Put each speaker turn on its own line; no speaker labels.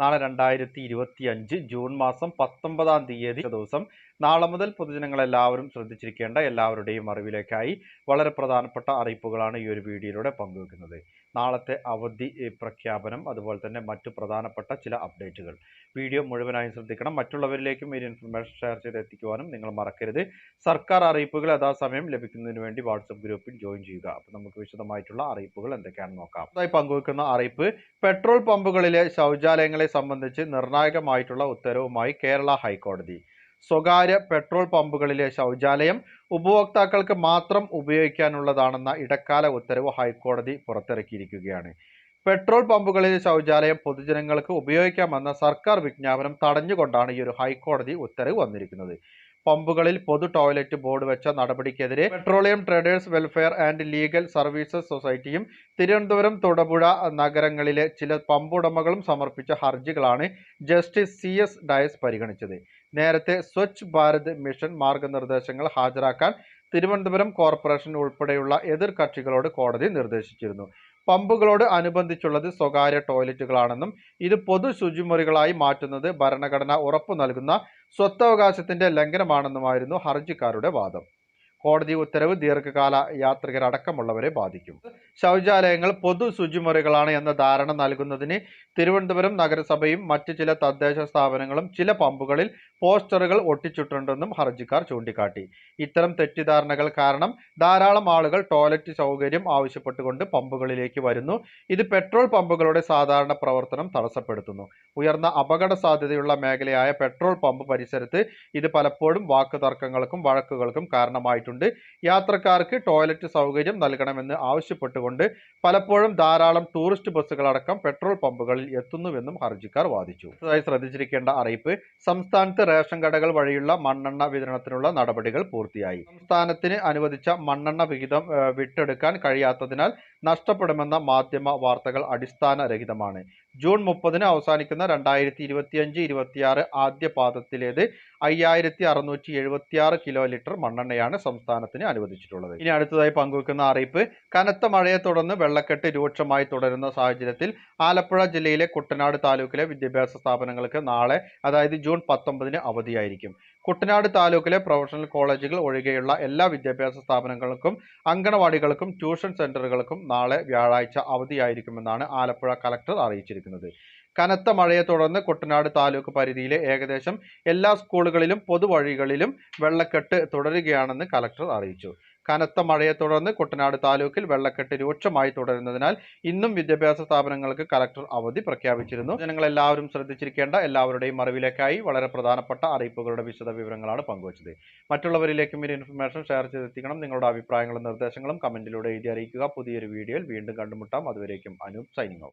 നാളെ രണ്ടായിരത്തി ഇരുപത്തി അഞ്ച് ജൂൺ മാസം പത്തൊമ്പതാം തീയതി ദിവസം. നാളെ മുതൽ പൊതുജനങ്ങളെല്ലാവരും ശ്രദ്ധിച്ചിരിക്കേണ്ട എല്ലാവരുടെയും അറിവിലേക്കായി വളരെ പ്രധാനപ്പെട്ട അറിയിപ്പുകളാണ് ഈ ഒരു വീഡിയോയിലൂടെ പങ്കുവെക്കുന്നത്. നാളത്തെ അവധി പ്രഖ്യാപനം അതുപോലെ തന്നെ മറ്റു പ്രധാനപ്പെട്ട ചില അപ്ഡേറ്റുകൾ. വീഡിയോ മുഴുവനായും ശ്രദ്ധിക്കണം. മറ്റുള്ളവരിലേക്കും ഈ ഇൻഫർമേഷൻ ഷെയർ ചെയ്ത് എത്തിക്കുവാനും നിങ്ങൾ മറക്കരുത്. സർക്കാർ അറിയിപ്പുകൾ യഥാസമയം ലഭിക്കുന്നതിന് വേണ്ടി വാട്സപ്പ് ഗ്രൂപ്പിൽ ജോയിൻ ചെയ്യുക. അപ്പോൾ നമുക്ക് വിശദമായിട്ടുള്ള അറിയിപ്പുകൾ എന്തൊക്കെയാണെന്ന് നോക്കാം. അതായി പങ്കുവെക്കുന്ന അറിയിപ്പ് പെട്രോൾ പമ്പുകളിലെ ശൗചാലയങ്ങളെ സംബന്ധിച്ച് നിർണായകമായിട്ടുള്ള ഉത്തരവുമായി കേരള ഹൈക്കോടതി. സ്വകാര്യ പെട്രോൾ പമ്പുകളിലെ ശൗചാലയം ഉപഭോക്താക്കൾക്ക് മാത്രം ഉപയോഗിക്കാനുള്ളതാണെന്ന ഇടക്കാല ഉത്തരവ് ഹൈക്കോടതി പുറത്തിറക്കിയിരിക്കുകയാണ്. പെട്രോൾ പമ്പുകളിലെ ശൗചാലയം പൊതുജനങ്ങൾക്ക് ഉപയോഗിക്കാമെന്ന സർക്കാർ വിജ്ഞാപനം തടഞ്ഞുകൊണ്ടാണ് ഈ ഒരു ഹൈക്കോടതി ഉത്തരവ് വന്നിരിക്കുന്നത്. പമ്പുകളിൽ പൊതു ടോയ്ലറ്റ് ബോർഡ് വെച്ച നടപടിക്കെതിരെ petroleum traders welfare and legal services സൊസൈറ്റിയും Thiruvananthapuram Thodupuzha നഗരങ്ങളിലെ ചില പമ്പുടമകളും സമർപ്പിച്ച ഹർജികളാണ് ജസ്റ്റിസ് സി എസ് ഡയസ് പരിഗണിച്ചത്. നേരത്തെ സ്വച്ഛ് ഭാരത് മിഷൻ മാർഗനിർദ്ദേശങ്ങൾ ഹാജരാക്കാൻ തിരുവനന്തപുരം കോർപ്പറേഷൻ ഉൾപ്പെടെയുള്ള എതിർ കക്ഷികളോട് കോടതി നിർദ്ദേശിച്ചിരുന്നു. പമ്പുകളോട് അനുബന്ധിച്ചുള്ളത് സ്വകാര്യ ടോയ്ലറ്റുകളാണെന്നും ഇത് പൊതു ശുചിമുറികളായി മാറ്റുന്നത് ഭരണഘടന ഉറപ്പു നൽകുന്ന സ്വത്തവകാശത്തിന്റെ ലംഘനമാണെന്നുമായിരുന്നു ഹർജിക്കാരുടെ വാദം. കോടതി ഉത്തരവ് ദീർഘകാല യാത്രികരടക്കമുള്ളവരെ ബാധിക്കും. ശൗചാലയങ്ങൾ പൊതു ശുചിമുറികളാണ് എന്ന ധാരണ നൽകുന്നതിന് തിരുവനന്തപുരം നഗരസഭയും മറ്റ് ചില തദ്ദേശ സ്ഥാപനങ്ങളും ചില പമ്പുകളിൽ പോസ്റ്ററുകൾ ഒട്ടിച്ചിട്ടുണ്ടെന്നും ഹർജിക്കാർ ചൂണ്ടിക്കാട്ടി. ഇത്തരം തെറ്റിദ്ധാരണകൾ കാരണം ധാരാളം ആളുകൾ ടോയ്ലറ്റ് സൗകര്യം ആവശ്യപ്പെട്ടുകൊണ്ട് പമ്പുകളിലേക്ക് വരുന്നു. ഇത് പെട്രോൾ പമ്പുകളുടെ സാധാരണ പ്രവർത്തനം തടസ്സപ്പെടുത്തുന്നു. ഉയർന്ന അപകട സാധ്യതയുള്ള മേഖലയായ പെട്രോൾ പമ്പ് പരിസരത്ത് ഇത് പലപ്പോഴും വാക്കുതർക്കങ്ങൾക്കും വഴക്കുകൾക്കും കാരണമായിട്ടുണ്ട്. യാത്രക്കാർക്ക് ടോയ്ലറ്റ് സൗകര്യം നൽകണമെന്ന് ആവശ്യപ്പെട്ടുകൊണ്ട് പലപ്പോഴും ധാരാളം ടൂറിസ്റ്റ് ബസ്സുകളടക്കം പെട്രോൾ പമ്പുകളിൽ എത്തുന്നുവെന്നും ഹർജിക്കാർ വാദിച്ചു. അടുത്തതായി ശ്രദ്ധിച്ചിരിക്കേണ്ട അറിയിപ്പ് സംസ്ഥാനത്ത് റേഷൻ കടകൾ വഴിയുള്ള മണ്ണെണ്ണ വിതരണത്തിനുള്ള നടപടികൾ പൂർത്തിയായി. സംസ്ഥാനത്തിന് അനുവദിച്ച മണ്ണെണ്ണ വിഹിതം വിട്ടെടുക്കാൻ കഴിയാത്തതിനാൽ നഷ്ടപ്പെടുമെന്ന മാധ്യമ വാർത്തകൾ അടിസ്ഥാനരഹിതമാണ്. ജൂൺ മുപ്പതിന് അവസാനിക്കുന്ന രണ്ടായിരത്തി ഇരുപത്തിയഞ്ച് ഇരുപത്തിയാറ് ആദ്യ പാദത്തിലേത് അയ്യായിരത്തി അറുന്നൂറ്റി എഴുപത്തിയാറ് കിലോ ലിറ്റർ മണ്ണെണ്ണയാണ് സംസ്ഥാനത്തിന് അനുവദിച്ചിട്ടുള്ളത്. ഇനി അടുത്തതായി പങ്കുവെക്കുന്ന അറിയിപ്പ്. കനത്ത മഴയെ തുടർന്ന് വെള്ളക്കെട്ട് രൂക്ഷമായി തുടരുന്ന സാഹചര്യത്തിൽ ആലപ്പുഴ ജില്ലയിലെ കുട്ടനാട് താലൂക്കിലെ വിദ്യാഭ്യാസ സ്ഥാപനങ്ങൾക്ക് നാളെ അതായത് ജൂൺ പത്തൊമ്പതിന് അവധിയായിരിക്കും. കുട്ടനാട് താലൂക്കിലെ പ്രൊഫഷണൽ കോളേജുകൾ ഒഴികെയുള്ള എല്ലാ വിദ്യാഭ്യാസ സ്ഥാപനങ്ങൾക്കും അങ്കണവാടികൾക്കും ട്യൂഷൻ സെന്ററുകൾക്കും നാളെ വ്യാഴാഴ്ച അവധിയായിരിക്കുമെന്നാണ് ആലപ്പുഴ കലക്ടർ അറിയിച്ചിരിക്കുന്നത്. കനത്ത മഴയെ തുടർന്ന് കുട്ടനാട് താലൂക്ക് പരിധിയിലെ ഏകദേശം എല്ലാ സ്കൂളുകളിലും പൊതുവഴികളിലും വെള്ളക്കെട്ട് തുടരുകയാണെന്ന് കലക്ടർ അറിയിച്ചു. കനത്ത മഴയെ തുടർന്ന് കുട്ടനാട് താലൂക്കിൽ വെള്ളക്കെട്ട് രൂക്ഷമായി തുടരുന്നതിനാൽ ഇന്നും വിദ്യാഭ്യാസ സ്ഥാപനങ്ങൾക്ക് കലക്ടർ അവധി പ്രഖ്യാപിച്ചിരുന്നു. ജനങ്ങളെല്ലാവരും ശ്രദ്ധിച്ചിരിക്കേണ്ട എല്ലാവരുടെയും അറിവിലേക്കായി വളരെ പ്രധാനപ്പെട്ട അറിയിപ്പുകളുടെ വിശദ വിവരങ്ങളാണ് പങ്കുവച്ചത്. മറ്റുള്ളവരിലേക്കും ഈ ഇൻഫർമേഷൻ ഷെയർ ചെയ്തെത്തിക്കണം. നിങ്ങളുടെ അഭിപ്രായങ്ങളും നിർദ്ദേശങ്ങളും കമന്റിലൂടെ എഴുതി അറിയിക്കുക. പുതിയൊരു വീഡിയോയിൽ വീണ്ടും കണ്ടുമുട്ടാം. അതുവരേക്കും അനൂപ് സൈനിങ്